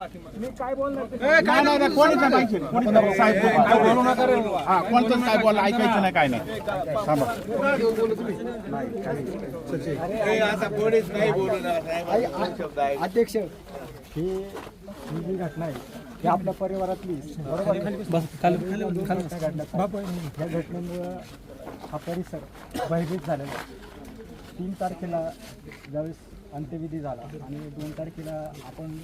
मी काय बोलणार ते- नाही कोणीच नाही. साहेब काय बोलू नका. हा काय ऐकायचं नाही काय नाही. थांबा. अध्यक्ष ही ही जी घटना आहे ही आपल्या परिवारातली बरोबर या घटनेमुळं हा परिसर भयभीत झालेला आहे. तीन तारखेला ज्यावेळेस अंत्यविधी झाला आणि दोन तारखेला आपण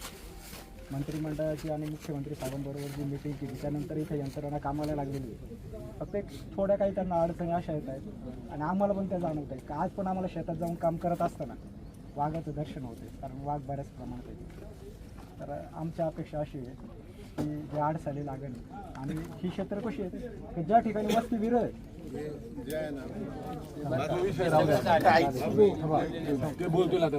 मंत्रिमंडळाची आणि मुख्यमंत्री साहेबांबरोबर जी मिटिंग केली त्यानंतर इथे यंत्रणा कामाला लागलेली आहे फक्त एक थोड्या काही त्यांना अडचणी अशा येत आहेत आणि आम्हाला पण त्या जाणवत आहेत आज पण आम्हाला शेतात जाऊन काम करत असताना वाघाचं दर्शन होते कारण वाघ बऱ्याच प्रमाणात आहे तर आमच्या अपेक्षा अशी आहे की जे आडसाली लागेल आणि ही क्षेत्र कशी आहेत की ज्या ठिकाणी वस्ती विरळ आहे बोलतो आता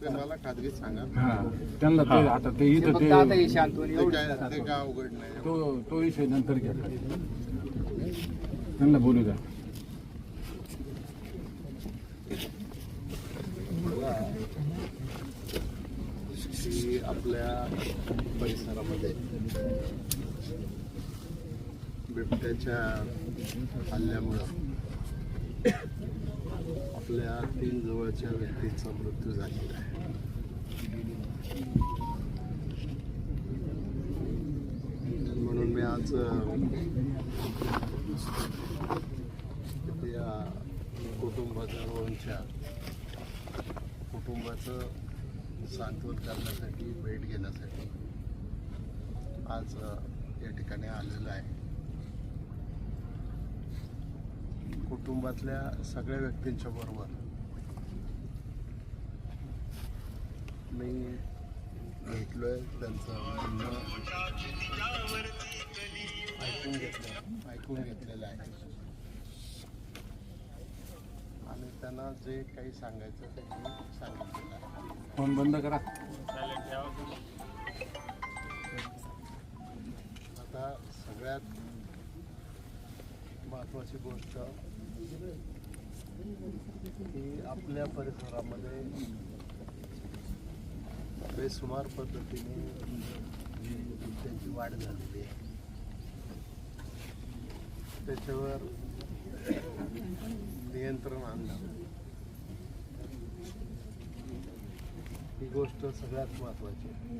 तो मला ते खाजगीत सांगा. हा त्यांना ते आता ते इथं ते ते काय ते काय अवघड नाही. तो तो विषय नंतर घ्या. त्यांना बोलू द्या. की आपल्या परिसरामध्ये बिबट्याच्या हल्ल्यामुळं आपल्या तीन जवळच्या व्यक्तींचा मृत्यू झालेला आहे म्हणून मी आज त्या या कुटुंबाजवळच्या कुटुंबाचं सांत्वन करण्यासाठी भेट घेण्यासाठी आज या ठिकाणी आलेलं आहे. कुटुंबातल्या सगळ्या व्यक्तींच्या बरोबर मी भेटलोय त्यांचं ऐकून घेतलं ऐकून घेतलेलं आहे. आणि त्यांना जे काही सांगायचं ते मी सांगितलेलं आहे. फोन बंद करा. आता सगळ्यात महत्वाची गोष्ट की आपल्या परिसरामध्ये बेसुमार पद्धतीने त्यांची वाढ झालेली आहे. त्याच्यावर नियंत्रण आणलं. ही गोष्ट सगळ्यात महत्वाची आहे.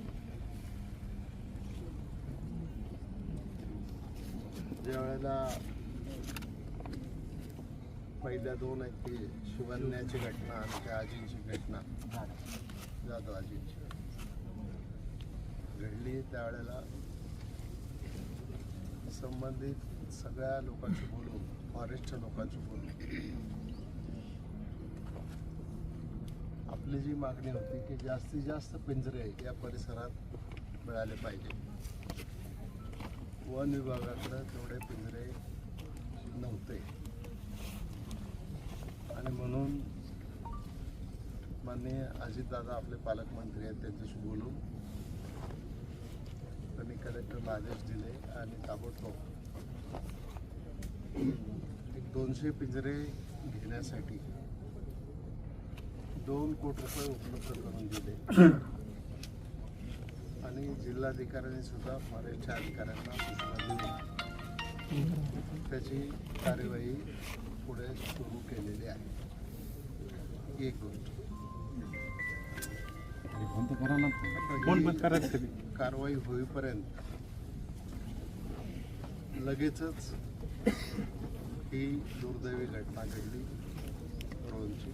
ज्या वेळेला पहिल्या दोन आहेत ती शिवन्याची घटना आणि त्या आजींची घटना जाधव आजींची. घडली त्यावेळेला संबंधित सगळ्या लोकांशी बोलून फॉरेस्टच्या लोकांशी बोलून आपली जी मागणी होती की जास्तीत जास्त पिंजरे या परिसरात मिळाले पाहिजे. वन विभागाकडं तेवढे पिंजरे नव्हते. आणि म्हणून माननीय अजितदादा आपले पालकमंत्री आहेत त्यांच्याशी बोलून त्यांनी कलेक्टरला आदेश दिले आणि ताबडतोब एक दोनशे पिंजरे घेण्यासाठी दोन कोटी रुपये उपलब्ध करून दिले. आणि जिल्हाधिकाऱ्यांनी सुद्धा फॉरेस्टच्या अधिकाऱ्यांना सूचना देऊन त्याची कार्यवाही पुढे सुरू केलेली आहे. एक गोष्ट? कारवाई होईपर्यंत लगेचच ही दुर्दैवी घटना घडली रोहनची.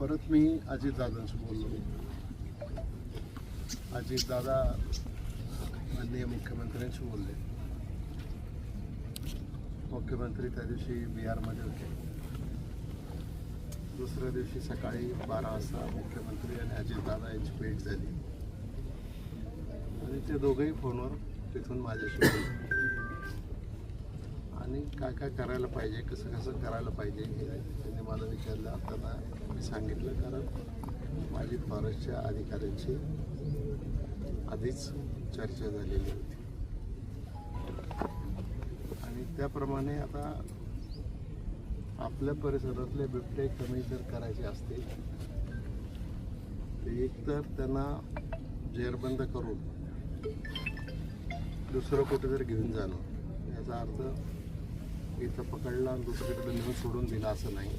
परत मी अजितदादांशी बोललो. अजितदादा माननीय मुख्यमंत्र्यांशी बोलले. मुख्यमंत्री त्या दिवशी बिहारमध्ये होते. दुसऱ्या दिवशी सकाळी बारा वाजता मुख्यमंत्री आणि अजितदादा यांची भेट झाली. आणि ते दोघंही फोनवर तिथून माझ्याशी आणि काय काय करायला पाहिजे कसं कसं करायला पाहिजे हे त्यांनी मला विचारलं. त्यांना मी सांगितलं कारण माझी फॉरेस्टच्या अधिकाऱ्यांची आधीच चर्चा झालेली होती. आणि त्याप्रमाणे आता आपल्या परिसरातले बिबटे कमी जर करायचे असतील तर एक तर त्यांना जेरबंद करून दुसरं कुठेतरी घेऊन जाणं. याचा अर्थ इथं पकडला आणि दुसरीकडे नेऊन सोडून दिला असं नाही.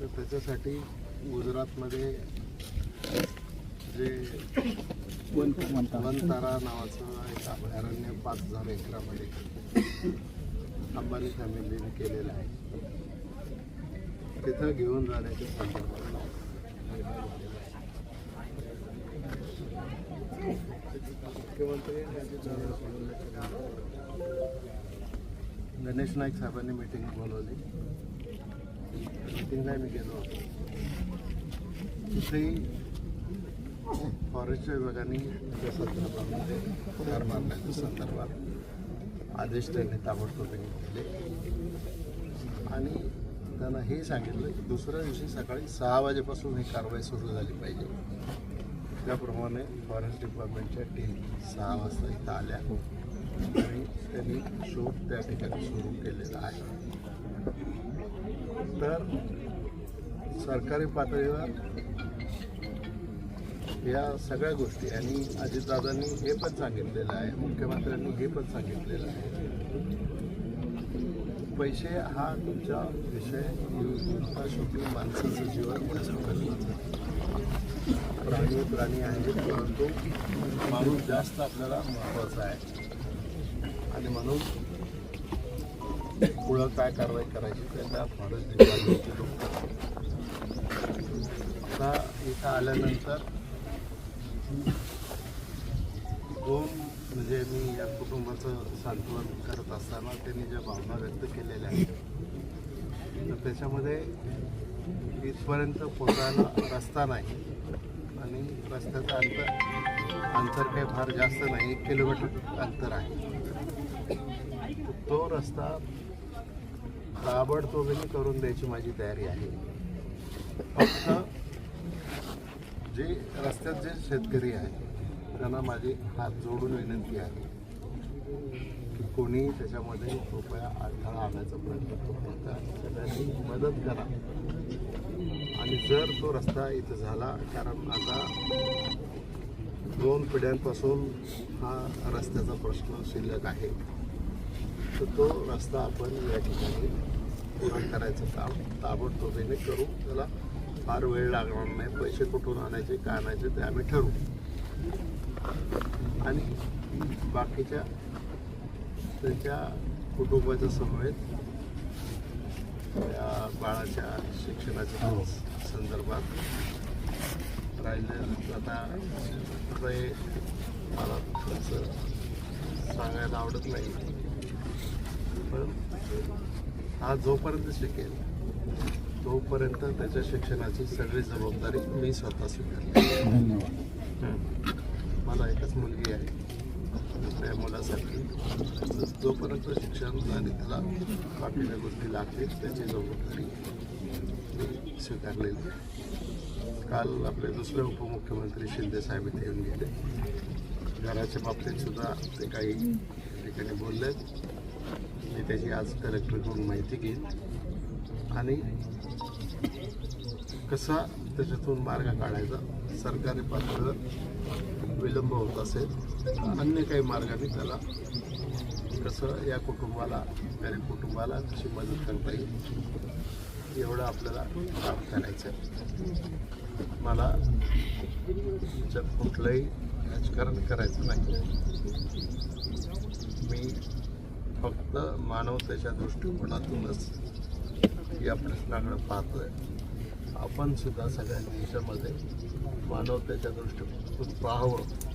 तर त्याच्यासाठी गुजरातमध्ये जे वनतारा नावाचं एक अभयारण्य पाच हजार एकरामध्ये अंबानी फॅमिलीने केलेलं आहे. तिथं घेऊन जाण्याच्या संदर्भात निर्णय घेतलेला आहे. मुख्यमंत्री गणेश नाईक साहेबांनी मीटिंग बोलवली. मीटिंगला मी गेलो होतो. तिथेही फॉरेस्टच्या विभागाने त्या संदर्भामध्ये ठार मारण्याच्या संदर्भात आदेश त्यांनी ताबडतोब केले आणि त्यांना हे सांगितलं की दुसऱ्या दिवशी सकाळी सहा वाजेपासून ही कारवाई सुरू झाली पाहिजे. त्याप्रमाणे फॉरेस्ट डिपार्टमेंटच्या टीम सहा वाजता इथं आल्या. आणि त्यांनी शोध त्या ठिकाणी सुरू केलेला आहे. तर सरकारी पातळीवर या सगळ्या गोष्टी आणि अजितदादांनी हे पण सांगितलेलं आहे मुख्यमंत्र्यांनी हे पण सांगितलेलं आहे. पैसे हा तुमचा विषय शेवटी माणसाचं जीवन जास्त प्राणी प्राणी आहेत परंतु माणूस जास्त आपल्याला महत्त्वाचा आहे. आणि म्हणून पुढं काय कारवाई करायची त्यांना फारच आता इथं आल्यानंतर दोन म्हणजे मी या कुटुंबाचं सांत्वन करत असताना त्यांनी ज्या भावना व्यक्त केलेल्या आहेत तर त्याच्यामध्ये इथपर्यंत पोचायला रस्ता नाही. आणि रस्त्याचं अंतर अंतर काही फार जास्त नाही. एक किलोमीटर अंतर आहे. तो रस्ता ताबडतोबीने करून द्यायची माझी तयारी आहे. फक्त जे रस्त्यात जे शेतकरी आहेत त्यांना माझी हात जोडून विनंती आहे. की कोणी त्याच्यामध्ये कृपया अडथळा आणायचा प्रयत्न करू त्या सगळ्यांनी मदत करा. आणि जर तो रस्ता इथं झाला कारण आता दोन पिढ्यांपासून हा रस्त्याचा प्रश्न शिल्लक आहे तर तो रस्ता आपण या ठिकाणी पूर्ण करायचं काम ताबडतोबीने करू. त्याला फार वेळ लागणार नाही. पैसे कुठून आणायचे काय आणायचे ते आम्ही ठरवू. आणि बाकीच्या त्यांच्या कुटुंबाच्या समवेत त्या बाळाच्या शिक्षणाच्या संदर्भात राहिले. आता ते मला तसं सांगायला आवडत नाही. पण हा जोपर्यंत शिकेल तोपर्यंत त्याच्या शिक्षणाची सगळी जबाबदारी मी स्वतः स्वीकारली. धन्यवाद. मला एकच मुलगी आहे. दुसऱ्या मुलासाठी. त्याचं जोपर्यंत शिक्षण आणि त्याला बाकीच्या गोष्टी लागतील त्याची जबाबदारी स्वीकारलेली काल आपले दुसरे उपमुख्यमंत्री शिंदेसाहेब इथे येऊन गेले. घराच्या बाबतीत सुद्धा ते काही ठिकाणी बोलले मी त्याची आज कलेक्टरकडून माहिती घेईन. आणि कसा त्याच्यातून मार्ग काढायचा सरकारी पात्र विलंब होत असेल अन्य काही मार्गाने त्याला. कसं या कुटुंबाला गरीब कुटुंबाला कशी मदत करता येईल एवढं आपल्याला काम करायचं आहे. मला त्याच्यात कुठलंही राजकारण करायचं नाही. मी फक्त मानवतेच्या दृष्टिकोनातूनच या प्रश्नाकडे पाहतोय. आपण सुद्धा सगळ्या देशामध्ये मानवतेच्या दृष्टिकोनातून पाहावं.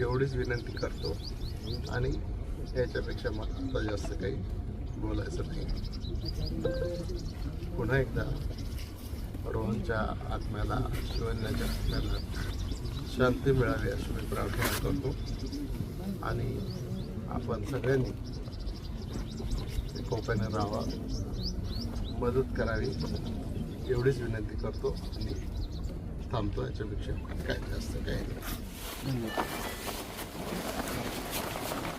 एवढीच विनंती करतो. आणि याच्यापेक्षा मला आता जास्त काही बोलायचं नाही. पुन्हा एकदा रोहनच्या आत्म्याला शिवण्याच्या आत्म्याला शांती मिळावी अशी मी प्रार्थना करतो. आणि आपण सगळ्यांनी कोप्याने राहावा. मदत करावी. एवढीच विनंती करतो. आणि थांबतो याच्यापेक्षा. काय जास्त काही नाही. धन्यवाद.